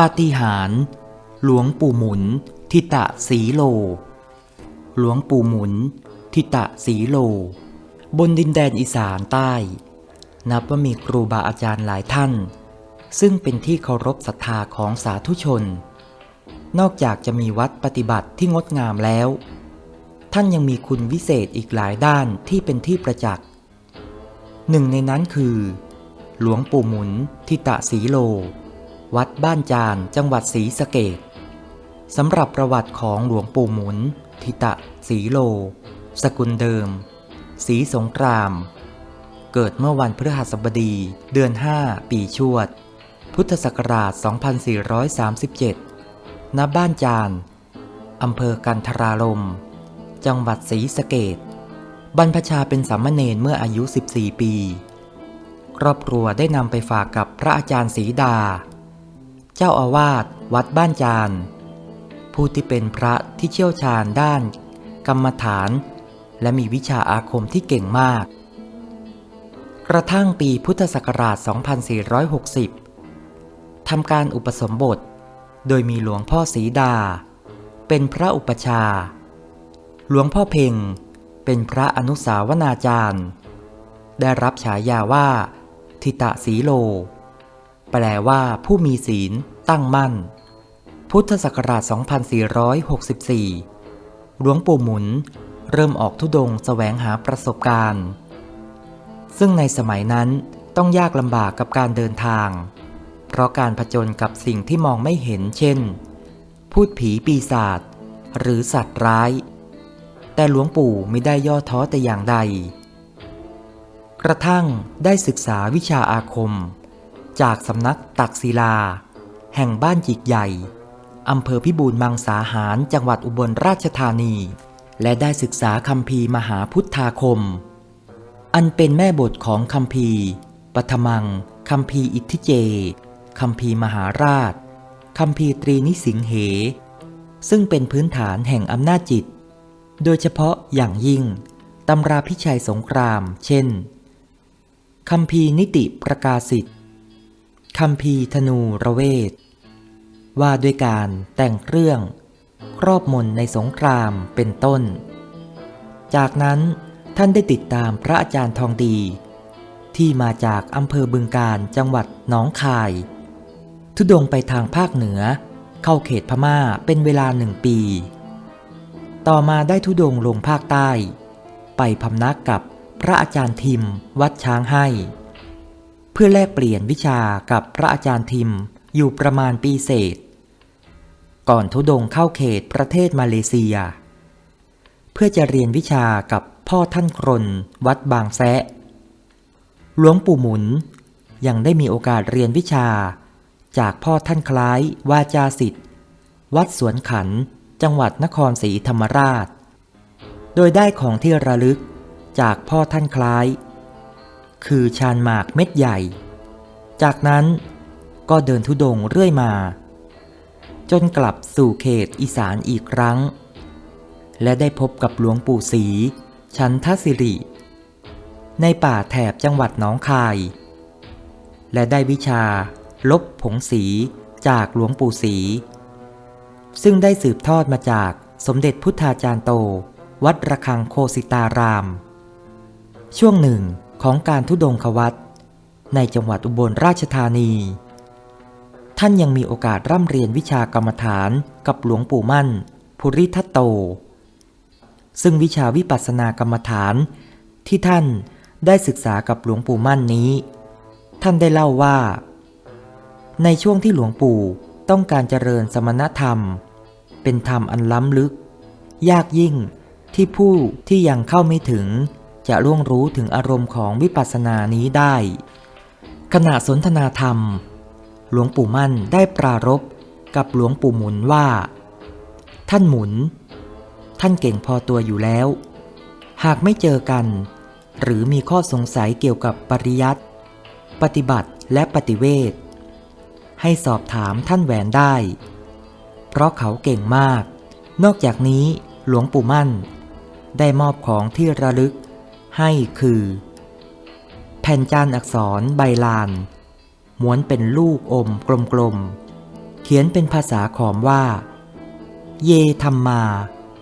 ปาฏิหาริย์หลวงปู่หมุน ทิตะสีโล หลวงปู่หมุน ทิตะสีโล บนดินแดนอีสานใต้ นับว่ามีครูบาอาจารย์หลายท่าน ซึ่งเป็นที่เคารพศรัทธาของสาธุชน นอกจากจะมีวัดปฏิบัติที่งดงามแล้ว ท่านยังมีคุณวิเศษอีกหลายด้านที่เป็นที่ประจักษ์หนึ่งในนั้นคือ หลวงปู่หมุน ทิตะสีโล วัดบ้านจานจังหวัดศรีสะเกดสำหรับประวัติของหลวงปู่หมุน ทิตะสีโล สกุลเดิม สีสงคราม เกิดเมื่อวันพฤหัสบดีเดือน 5 ปีชวด พุทธศักราช 2437 ณ บ้านจานอำเภอกันทรารม จังหวัดศรีสะเกดบรรพชาเป็นสามเณรเมื่ออายุ 14 ปี ครอบครัวได้นำไปฝากกับพระอาจารย์ศรีดา เจ้าอาวาสวัดบ้านจาน ผู้ที่เป็นพระที่เชี่ยวชาญด้าน กรรมฐาน และมีวิชาอาคมที่เก่งมาก กระทั่งปีพุทธศักราช 2460 ทำการอุปสมบท โดยมีหลวงพ่อศรีดา เป็นพระอุปชา หลวงพ่อเพ่งเป็นพระอนุสาวนาจารย์ ได้รับฉายาว่า ทิตะสีโล แปลว่าผู้มีศีล ตั้งมั่น พุทธศักราช 2464 หลวงปู่หมุน เริ่มออกทุดงค์แสวงหาประสบการณ์ ซึ่งในสมัยนั้นต้องยากลำบากกับการเดินทาง เพราะการผจญกับสิ่งที่มองไม่เห็นเช่น พูดผีปีศาจหรือสัตว์ร้าย แต่หลวงปู่ไม่ได้ย่อท้อแต่อย่างใด กระทั่งได้ศึกษาวิชาอาคม จากสำนักตักศิลา แห่งบ้านจิกใหญ่ อำเภอพิบูลมังสาหารจังหวัดอุบลราชธานี และได้ศึกษาคำพีร์มหาพุทธาคม อันเป็นแม่บทของคำพีร์ปฐมังคำพีร์อิทธิเจคำพีร์มหาราชคำพีร์ตรีนิสิงเห ซึ่งเป็นพื้นฐานแห่งอำนาจจิต โดยเฉพาะอย่างยิ่งตำราพิชัยสงคราม เช่นคำพีร์นิติประกาศิต คำพีธนูระเวท ว่าด้วยการแต่งเครื่อง ครอบมนในสงครามเป็นต้น จากนั้นท่านได้ติดตามพระอาจารย์ทองดี ที่มาจากอำเภอบึงการจังหวัดหนองคาย ทุดงไปทางภาคเหนือ เข้าเขตพม่าเป็นเวลาหนึ่งปี ต่อมาได้ทุดงลงภาคใต้ ไปพำนักกับพระอาจารย์ทิมวัดช้างให้ เพื่อแลกเปลี่ยนวิชากับพระอาจารย์ทิมอยู่ประมาณปีเศษ ก่อนทุดงเข้าเขตประเทศมาเลเซีย เพื่อจะเรียนวิชากับพ่อท่านกรนวัดบางแซะหลวงปู่หมุนยังได้มีโอกาสเรียนวิชา จากพ่อท่านคล้ายวาจาสิทธิ์ วัดสวนขันจังหวัดนครศรีธรรมราช โดยได้ของที่ระลึกจากพ่อท่านคล้าย คือชานหมากเม็ดใหญ่ จากนั้นก็เดินทุดงเรื่อยมา จนกลับสู่เขตอีสานอีกครั้ง และได้พบกับหลวงปู่ศรีชันทศิริ ในป่าแถบจังหวัดหนองคาย และได้วิชาลบผงสีจากหลวงปู่ศรีซึ่งได้สืบทอดมาจากสมเด็จพุทธาจารย์โต วัดระฆังโคสิตาราม ช่วงหนึ่ง ของการทุดงควัตในจังหวัดอุบลราชธานี ท่านยังมีโอกาสร่ำเรียนวิชากรรมฐานกับหลวงปู่มั่น ภูริทัตโต ซึ่งวิชาวิปัสสนากรรมฐานที่ท่านได้ศึกษากับหลวงปู่มั่นนี้ ท่านได้เล่าว่า ในช่วงที่หลวงปู่ต้องการเจริญสมณธรรม เป็นธรรมอันล้ำลึก ยากยิ่งที่ผู้ที่ยังเข้าไม่ถึง จะล่วงรู้ถึงอารมณ์ของวิปัสสนานี้ได้ ขณะสนทนาธรรม หลวงปู่มั่นได้ปรารภกับหลวงปู่หมุนว่า ท่านหมุน ท่านเก่งพอตัวอยู่แล้ว หากไม่เจอกัน หรือมีข้อสงสัยเกี่ยวกับปริยัติปฏิบัติและปฏิเวทให้สอบถามท่านแหวนได้ เพราะเขาเก่งมาก นอกจากนี้หลวงปู่มั่น ได้มอบของที่ระลึก ให้คือ แผ่นจานอักษรใบลาน ม้วนเป็นลูกอมกลมๆ เขียนเป็นภาษาขอมว่า เยธรรมา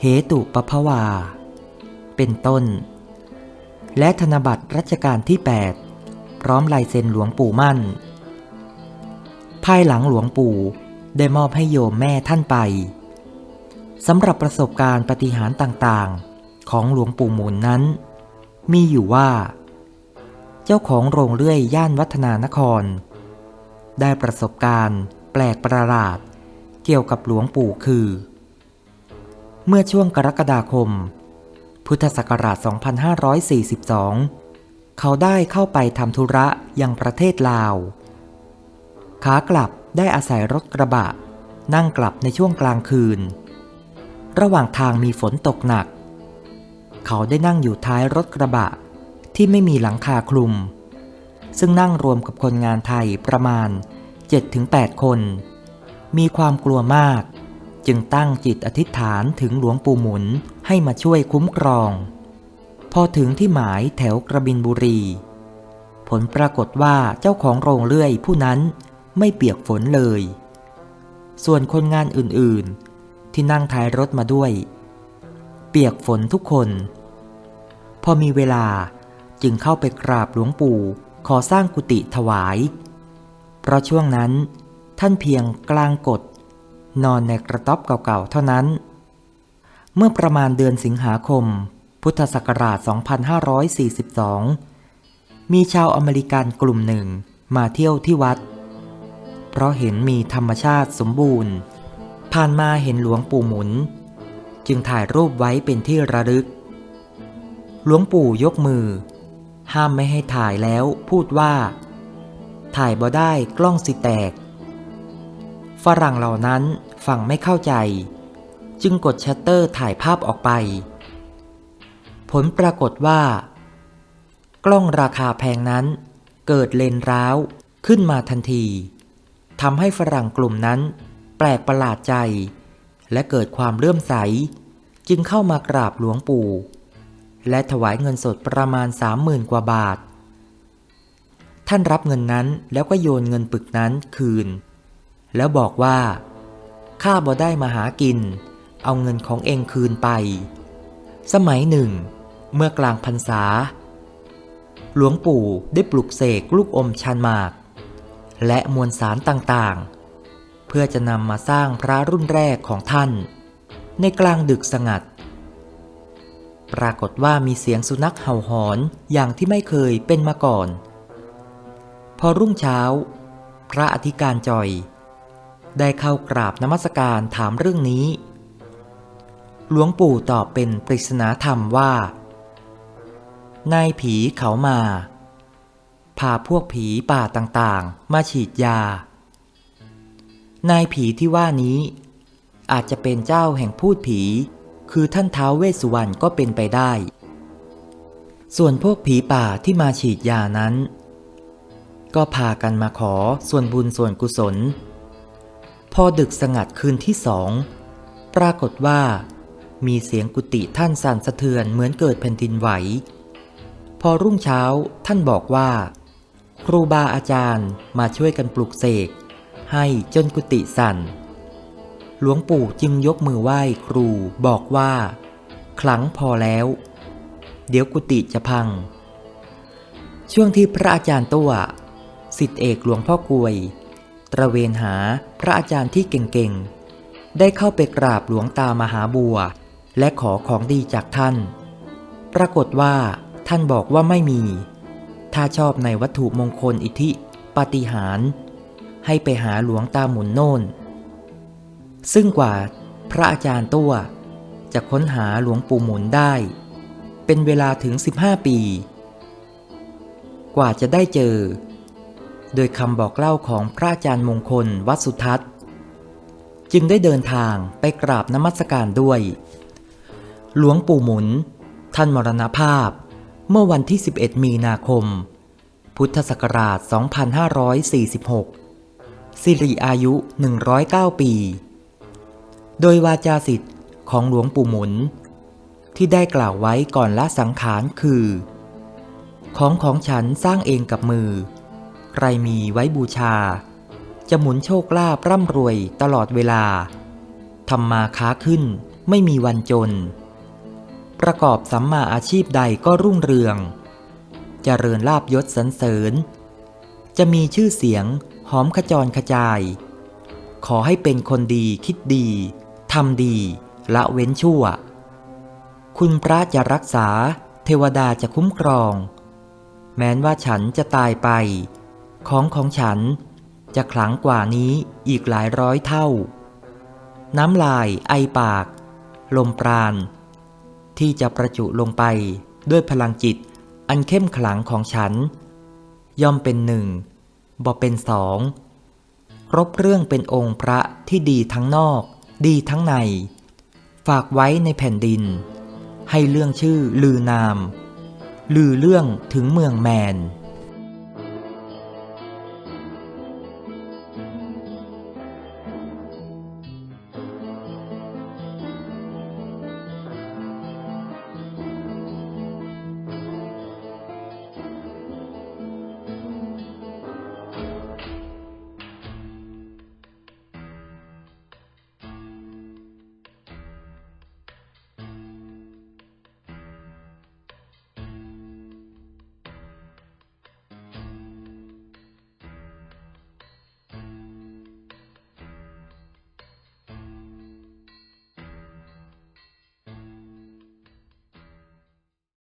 เหตุปภวา เป็นต้น และธนบัตรรัชกาลที่ 8 พร้อมลายเซ็นหลวงปู่มั่น ภายหลังหลวงปู่ได้มอบให้โยมแม่ท่านไปสำหรับประสบการณ์ปฏิหารต่างๆ ของหลวงปู่หมุนนั้น มีอยู่ว่า เจ้าของโรงเลื่อยย่านวัฒนานคร ได้ประสบการณ์แปลกประหลาดเกี่ยวกับหลวงปู่คือ เมื่อช่วงกรกฎาคม พุทธศักราช 2542 เขาได้เข้าไปทำธุระยังประเทศลาว ขากลับได้อาศัยรถกระบะ นั่งกลับในช่วงกลางคืน ระหว่างทางมีฝนตกหนัก เขาได้นั่งอยู่ท้ายรถกระบะ ที่ไม่มีหลังคาคลุม ซึ่งนั่งรวมกับคนงานไทยประมาณ 7-8 คน มีความกลัวมาก จึงตั้งจิตอธิษฐานถึงหลวงปู่หมุนให้มาช่วยคุ้มครอง พอถึงที่หมายแถวกระบินบุรี ผลปรากฏว่าเจ้าของโรงเลื่อยผู้นั้นไม่เปียกฝนเลย ส่วนคนงานอื่นๆ ที่นั่งท้ายรถมาด้วย เปียกฝนทุกคน พอมีเวลาจึงเข้าไปกราบหลวงปู่ขอสร้างกุฏิถวาย เพราะช่วงนั้นท่านเพียงกลางกฎนอนในกระต๊อบเก่าๆเท่านั้น เมื่อประมาณเดือนสิงหาคม พุทธศักราช 2542 มีชาวอเมริกันกลุ่มหนึ่งมาเที่ยวที่วัด เพราะเห็นมีธรรมชาติสมบูรณ์ ผ่านมาเห็นหลวงปู่หมุน จึงถ่ายรูปไว้เป็นที่ระลึก หลวงปู่ยกมือ ห้ามไม่ให้ถ่ายแล้วพูดว่า ถ่ายบ่ได้กล้องสิแตก ฝรั่งเหล่านั้นฟังไม่เข้าใจ จึงกดชัตเตอร์ถ่ายภาพออกไป ผลปรากฏว่า กล้องราคาแพงนั้น เกิดเลนร้าวขึ้นมาทันทีทำให้ฝรั่งกลุ่มนั้น แปลกประหลาดใจ และเกิดความเลื่อมใส จึงเข้ามากราบหลวงปู่ และถวายเงินสดประมาณสามหมื่นกว่าบาท ท่านรับเงินนั้นแล้วก็โยนเงินปึกนั้นคืน แล้วบอกว่าข้าบ่ได้มาหากิน เอาเงินของเองคืนไป สมัยหนึ่ง เมื่อกลางพรรษา หลวงปู่ได้ปลุกเสกลูกอมชันหมาก และมวลสารต่างๆ พื่อจะนำมาสร้างพระรุ่นแรกของท่าน ในกลางดึกสงัด ปรากฏว่ามีเสียงสุนัขเห่าหอนอย่างที่ไม่เคยเป็นมาก่อน พอรุ่งเช้า พระอธิการจอย ได้เข้ากราบนมัสการถามเรื่องนี้ หลวงปู่ตอบเป็นปริศนาธรรมว่านายผีเขามา พาพวกผีป่าต่างๆ มาฉีดยา นายผีที่ว่านี้ อาจจะเป็นเจ้าแห่งพูดผี คือท่านท้าวเวสสุวรรณก็เป็นไปได้ ส่วนพวกผีป่าที่มาฉีดยานั้น ก็พากันมาขอส่วนบุญส่วนกุศล พอดึกสงัดคืนที่สอง ปรากฏว่า มีเสียงกุฏิท่านสั่นสะเทือนเหมือนเกิดแผ่นดินไหว พอรุ่งเช้าท่านบอกว่า ครูบาอาจารย์มาช่วยกันปลุกเสก ให้จนกุฏิสั่น หลวงปู่จึงยกมือไหว้ครูบอกว่าคลังพอแล้ว เดี๋ยวกุฏิจะพัง ช่วงที่พระอาจารย์ตัวสิทธิเอกหลวงพ่อกวย ตระเวนหาพระอาจารย์ที่เก่งๆ ได้เข้าไปกราบหลวงตามหาบัว และขอของดีจากท่าน ปรากฏว่าท่านบอกว่าไม่มี ถ้าชอบในวัตถุมงคลอิทธิปาฏิหาริย์ ให้ไปหาหลวงตาหมุนโน่น ซึ่งกว่าพระอาจารย์ตัวจะค้นหาหลวงปู่หมุนได้ เป็นเวลาถึง 15 ปี กว่าจะได้เจอ โดยคำบอกเล่าของพระอาจารย์มงคลวัดสุทัศน์ จึงได้เดินทางไปกราบนมัสการด้วย หลวงปู่หมุน ท่านมรณภาพเมื่อวันที่ 11 มีนาคม พุทธศักราช 2546 สิริอายุ 109 ปี โดยวาจาสิทธิ์ของหลวงปู่หมุน ที่ได้กล่าวไว้ก่อนละสังขารคือ ของของฉันสร้างเองกับมือ ใครมีไว้บูชา จะหมุนโชคลาภร่ำรวยตลอดเวลาทำมาค้าขึ้นไม่มีวันจน ประกอบสัมมาอาชีพใดก็รุ่งเรืองจเจริญลาบยศสรรเสริญ จะมีชื่อเสียง อมขจรขจาย ขอให้เป็นคนดีคิดดีทำดีละเว้นชั่ว คุณพระจะรักษา เทวดาจะคุ้มครอง แม้นว่าฉันจะตายไป ของของฉันจะขลังกว่านี้อีกหลายร้อยเท่า น้ำลายไอปาก ลมปราณ ที่จะประจุลงไปด้วยพลังจิตอันเข้มขลังของฉัน ย่อมเป็นหนึ่ง บ่เป็นสอง ครบเรื่องเป็นองค์พระที่ดีทั้งนอก ดีทั้งใน ฝากไว้ในแผ่นดิน ให้เรื่องชื่อลือนาม ลือเรื่องถึงเมืองแมน